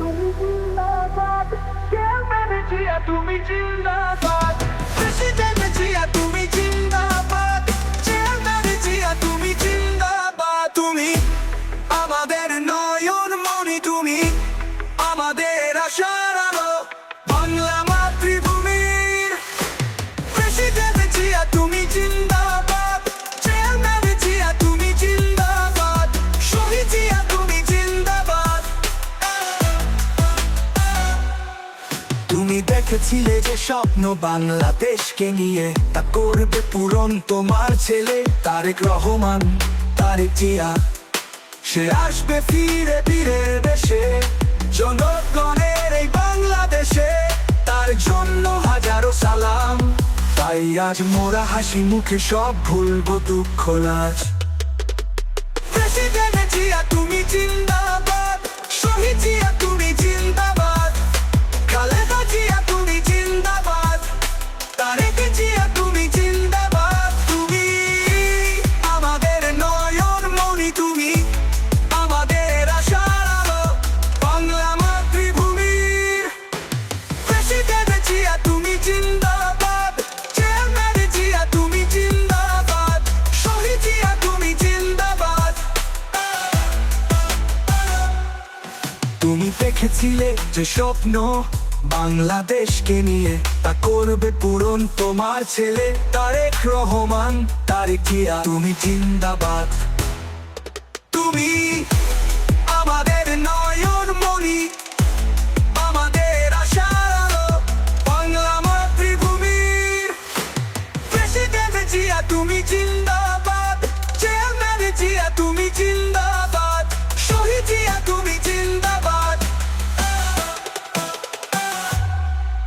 তুমি জিন্দাবাদ চেয়ারম্যান জিয়া তুমি জিন্দাবাদ। দেখেছিলে যে স্বপ্ন বাংলাদেশকে নিয়ে তা করবে পূরণ তোমার ছেলে তারেক রহমান, তারেক জিয়া। সে আসবে ফিরে ফিরে দেশে, জনগণের এই বাংলাদেশে, তার জন্য হাজারো সালাম। তাই আজ মোরা হাসি মুখে সব ভুলবো দুঃখ লাজ। প্রেসিডেন্ট জিয়া, তুমি জিন্দাবাদ তুমি দেখেছিলে যে স্বপ্ন বাংলাদেশকে নিয়ে তা করবে পূরণ তোমার ছেলে তারেক রহমান তারেক জিয়া তুমি জিন্দাবাদ। তুমি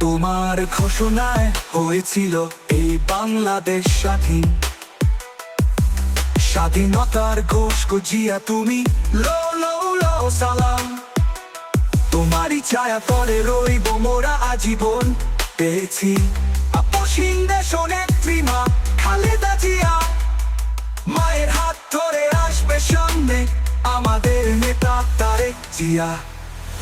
তোমার ঘোষণায় হয়েছিল এই বাংলাদেশ স্বাধীন। স্বাধীনতার ঘোষ জিয়া তুমি সালাম। তোমারই ছায়া তলে রইব মোরা আজীবন। পেয়েছি দেশ খালেদা জিয়া। মায়ের হাত ধরে আসবে সামনে আমাদের নেতা তারেক জিয়া।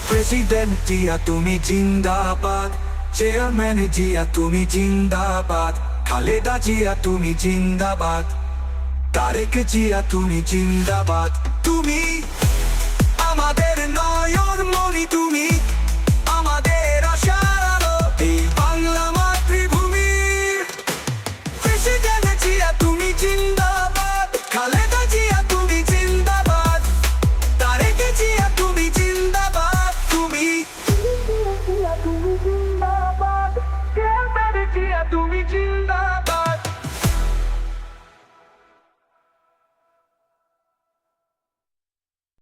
প্রেসিডেন্ট জিয়া, তুমি জিন্দাবাদ। চেয়ারম্যান জিয়া তুমি জিন্দাবাদ। খালেদা জিয়া তুমি জিন্দাবাদ। তারেক জিয়া তুমি জিন্দাবাদ। তুমি